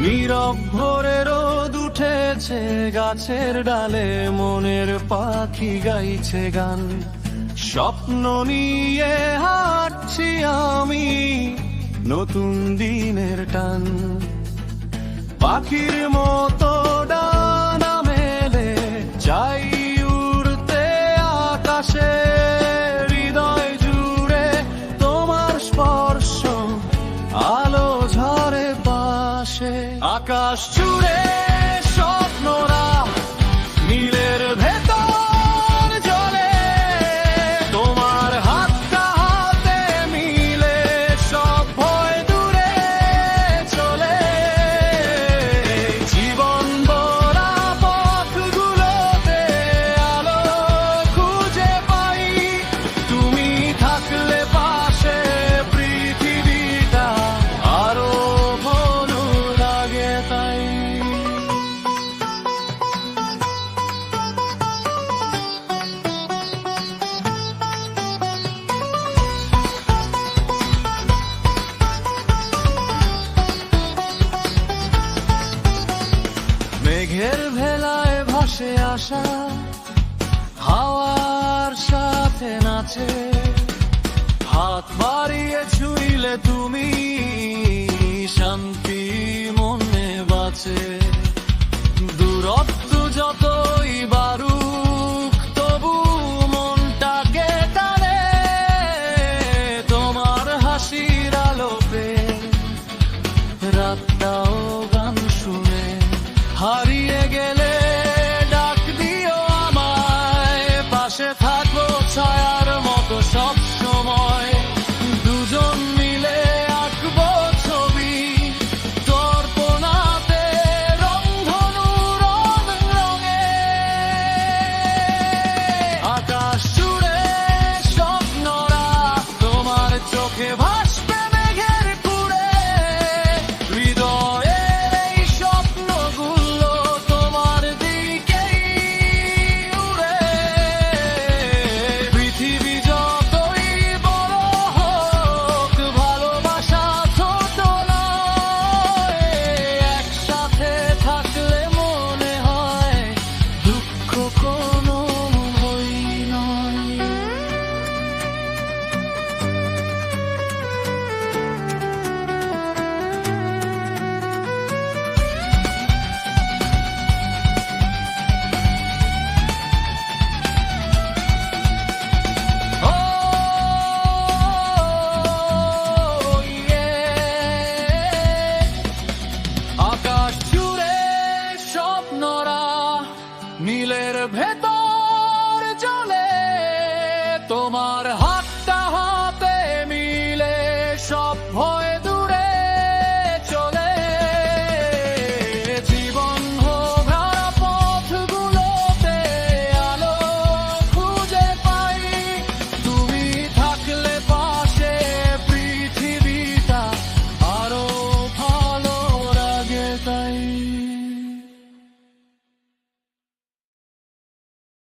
নীরব ভোরে রোদ উঠেছে গাছের ডালে, মনের পাখি গাইছে গান। স্বপ্ন নিয়ে হাঁটছি আমি নতুন দিনের টান। পাখির মতো lost today. মেঘের ভেলায় ভাসে আসা হাওয়ার সাথে নাচে। হাত বাড়িয়ে ছুঁইলে তুমি শান্তি মনে বাঁচে। দূরত্ব coco তোমার